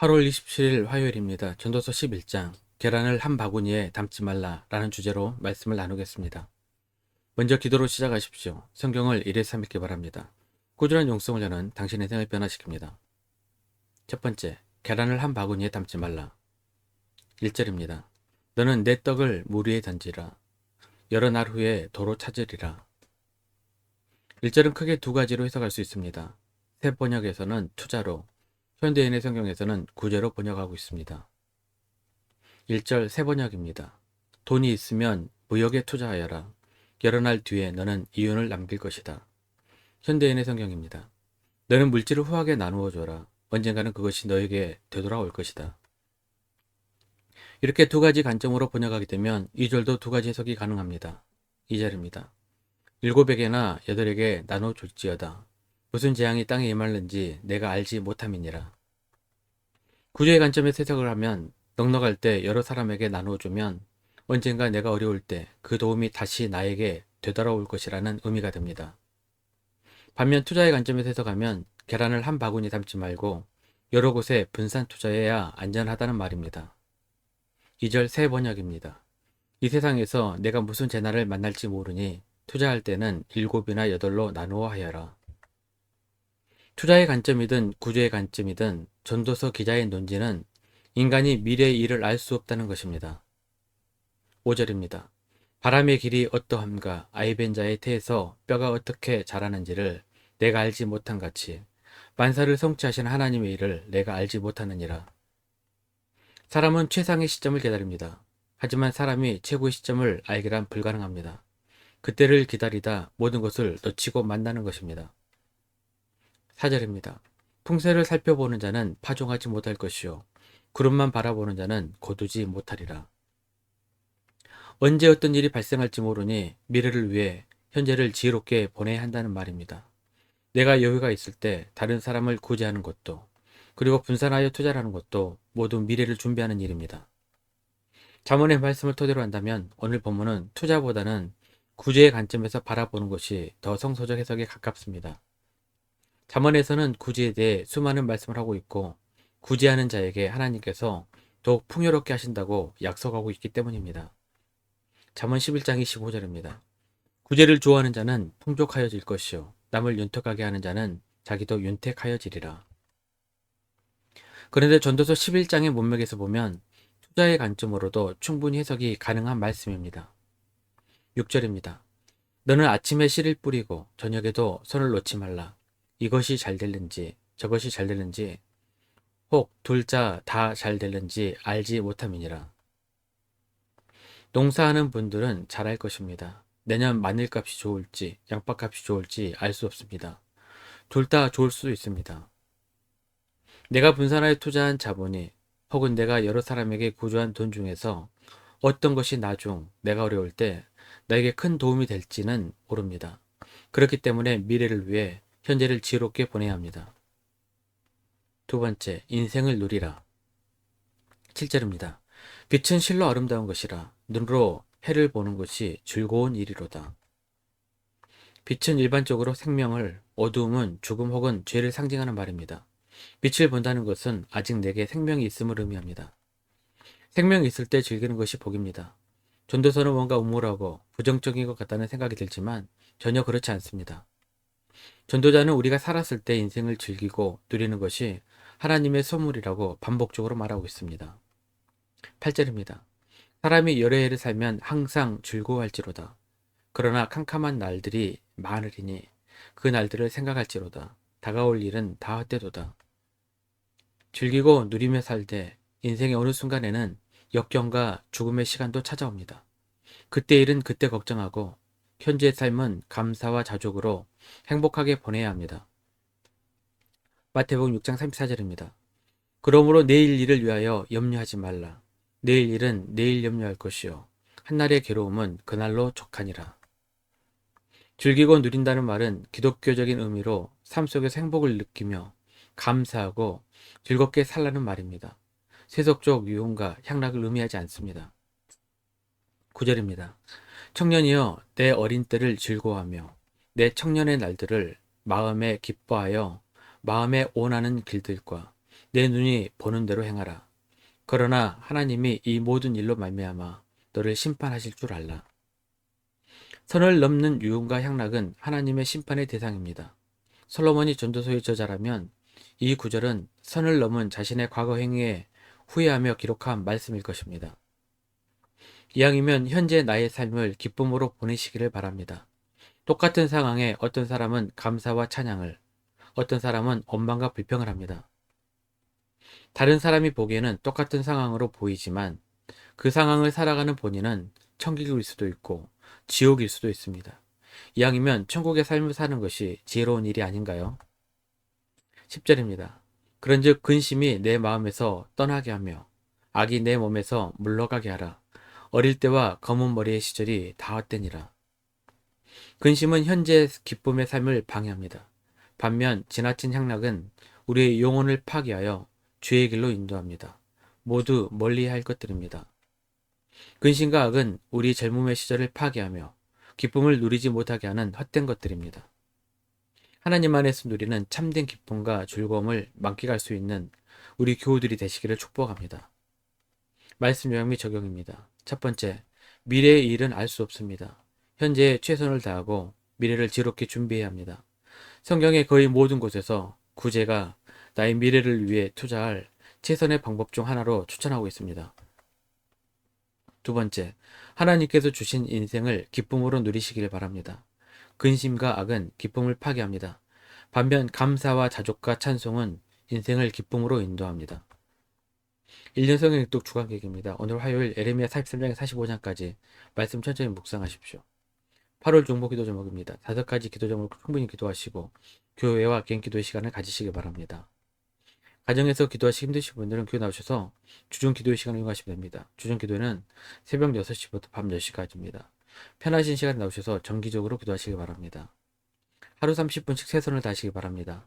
8월 27일 화요일입니다. 전도서 11장 계란을 한 바구니에 담지 말라 라는 주제로 말씀을 나누겠습니다. 먼저 기도로 시작하십시오. 성경을 1회 3 읽기 바랍니다. 꾸준한 용성을 여는 당신의 생을 변화시킵니다. 첫 번째, 계란을 한 바구니에 담지 말라. 1절입니다. 너는 내 떡을 물 위에 던지라. 여러 날 후에 도로 찾으리라. 1절은 크게 두 가지로 해석할 수 있습니다. 새 번역에서는 투자로, 현대인의 성경에서는 구제로 번역하고 있습니다. 1절 새 번역입니다. 돈이 있으면 무역에 투자하여라. 여러 날 뒤에 너는 이윤을 남길 것이다. 현대인의 성경입니다. 너는 물질을 후하게 나누어 줘라. 언젠가는 그것이 너에게 되돌아올 것이다. 이렇게 두 가지 관점으로 번역하게 되면 2절도 두 가지 해석이 가능합니다. 2절입니다. 일곱에게나 여덟에게 나눠 줄지어다. 무슨 재앙이 땅에 임할는지 내가 알지 못함이니라. 구조의 관점에서 해석을 하면 넉넉할 때 여러 사람에게 나누어 주면 언젠가 내가 어려울 때 그 도움이 다시 나에게 되돌아올 것이라는 의미가 됩니다. 반면 투자의 관점에서 해석하면 계란을 한 바구니 담지 말고 여러 곳에 분산 투자해야 안전하다는 말입니다. 2절 새 번역입니다. 이 세상에서 내가 무슨 재난을 만날지 모르니 투자할 때는 일곱이나 여덟로 나누어 하여라. 투자의 관점이든 구조의 관점이든 전도서 기자의 논지는 인간이 미래의 일을 알 수 없다는 것입니다. 5절입니다. 바람의 길이 어떠함과 아이벤자의 태에서 뼈가 어떻게 자라는지를 내가 알지 못한 같이 만사를 성취하신 하나님의 일을 내가 알지 못하느니라. 사람은 최상의 시점을 기다립니다. 하지만 사람이 최고의 시점을 알기란 불가능합니다. 그때를 기다리다 모든 것을 놓치고 만나는 것입니다. 4절입니다. 풍세를 살펴보는 자는 파종하지 못할 것이요. 구름만 바라보는 자는 거두지 못하리라. 언제 어떤 일이 발생할지 모르니 미래를 위해 현재를 지혜롭게 보내야 한다는 말입니다. 내가 여유가 있을 때 다른 사람을 구제하는 것도 그리고 분산하여 투자하는 것도 모두 미래를 준비하는 일입니다. 자문의 말씀을 토대로 한다면 오늘 본문은 투자보다는 구제의 관점에서 바라보는 것이 더 성서적 해석에 가깝습니다. 자문에서는 구제에 대해 수많은 말씀을 하고 있고 구제하는 자에게 하나님께서 더욱 풍요롭게 하신다고 약속하고 있기 때문입니다. 잠언 11장 25절입니다. 구제를 좋아하는 자는 풍족하여질 것이요 남을 윤택하게 하는 자는 자기도 윤택하여지리라. 그런데 전도서 11장의 문맥에서 보면 투자의 관점으로도 충분히 해석이 가능한 말씀입니다. 6절입니다. 너는 아침에 씨를 뿌리고 저녁에도 손을 놓지 말라. 이것이 잘 될는지 저것이 잘 될는지 혹 둘자 다 잘 될는지 알지 못함이니라. 농사하는 분들은 잘할 것입니다. 내년 마늘값이 좋을지 양파값이 좋을지 알 수 없습니다. 둘 다 좋을 수도 있습니다. 내가 분산하여 투자한 자본이 혹은 내가 여러 사람에게 구조한 돈 중에서 어떤 것이 나중 내가 어려울 때 나에게 큰 도움이 될지는 모릅니다. 그렇기 때문에 미래를 위해 현재를 지혜롭게 보내야 합니다. 두 번째, 인생을 누리라. 7절입니다. 빛은 실로 아름다운 것이라 눈으로 해를 보는 것이 즐거운 일이로다. 빛은 일반적으로 생명을, 어두움은 죽음 혹은 죄를 상징하는 말입니다. 빛을 본다는 것은 아직 내게 생명이 있음을 의미합니다. 생명이 있을 때 즐기는 것이 복입니다. 전도서는 뭔가 우물하고 부정적인 것 같다는 생각이 들지만 전혀 그렇지 않습니다. 전도자는 우리가 살았을 때 인생을 즐기고 누리는 것이 하나님의 선물이라고 반복적으로 말하고 있습니다. 8절입니다. 사람이 여러 해를 살면 항상 즐거워할지로다. 그러나 캄캄한 날들이 많으리니 그 날들을 생각할지로다. 다가올 일은 다 헛되도다. 즐기고 누리며 살되 인생의 어느 순간에는 역경과 죽음의 시간도 찾아옵니다. 그때 일은 그때 걱정하고 현재의 삶은 감사와 자족으로 행복하게 보내야 합니다. 마태복음 6장 34절입니다. 그러므로 내일 일을 위하여 염려하지 말라. 내일 일은 내일 염려할 것이요. 한날의 괴로움은 그날로 족하니라. 즐기고 누린다는 말은 기독교적인 의미로 삶 속에서 행복을 느끼며 감사하고 즐겁게 살라는 말입니다. 세속적 유흥과 향락을 의미하지 않습니다. 9절입니다. 청년이여 내 어린 때를 즐거워하며 내 청년의 날들을 마음에 기뻐하여 마음에 원하는 길들과 내 눈이 보는 대로 행하라. 그러나 하나님이 이 모든 일로 말미암아 너를 심판하실 줄 알라. 선을 넘는 유흥과 향락은 하나님의 심판의 대상입니다. 솔로몬이 전도서의 저자라면 이 구절은 선을 넘은 자신의 과거 행위에 후회하며 기록한 말씀일 것입니다. 이왕이면 현재 나의 삶을 기쁨으로 보내시기를 바랍니다. 똑같은 상황에 어떤 사람은 감사와 찬양을, 어떤 사람은 원망과 불평을 합니다. 다른 사람이 보기에는 똑같은 상황으로 보이지만 그 상황을 살아가는 본인은 천국일 수도 있고 지옥일 수도 있습니다. 이왕이면 천국의 삶을 사는 것이 지혜로운 일이 아닌가요? 10절입니다. 그런즉 근심이 내 마음에서 떠나게 하며 악이 내 몸에서 물러가게 하라. 어릴 때와 검은 머리의 시절이 닿았대니라. 근심은 현재 기쁨의 삶을 방해합니다. 반면 지나친 향락은 우리의 영혼을 파괴하여 죄의 길로 인도합니다. 모두 멀리해야 할 것들입니다. 근심과 악은 우리 젊음의 시절을 파괴하며 기쁨을 누리지 못하게 하는 헛된 것들입니다. 하나님 안에서 누리는 참된 기쁨과 즐거움을 만끽할 수 있는 우리 교우들이 되시기를 축복합니다. 말씀 요약 및 적용입니다. 첫 번째, 미래의 일은 알 수 없습니다. 현재에 최선을 다하고 미래를 지롭게 준비해야 합니다. 성경의 거의 모든 곳에서 구제가 나의 미래를 위해 투자할 최선의 방법 중 하나로 추천하고 있습니다. 두 번째, 하나님께서 주신 인생을 기쁨으로 누리시길 바랍니다. 근심과 악은 기쁨을 파괴합니다. 반면 감사와 자족과 찬송은 인생을 기쁨으로 인도합니다. 1년 성경 읽독 주간객입니다. 오늘 화요일 에레미야 43장에 45장까지 말씀 천천히 묵상하십시오. 8월 중보 기도 제목입니다. 다섯 가지 기도 제목을 충분히 기도하시고 교회와 개인 기도의 시간을 가지시기 바랍니다. 가정에서 기도하시기 힘드신 분들은 교회 나오셔서 주중 기도의 시간을 이용하시면 됩니다. 주중 기도는 새벽 6시부터 밤 10시까지입니다. 편하신 시간에 나오셔서 정기적으로 기도하시기 바랍니다. 하루 30분씩 세선을 다시기 바랍니다.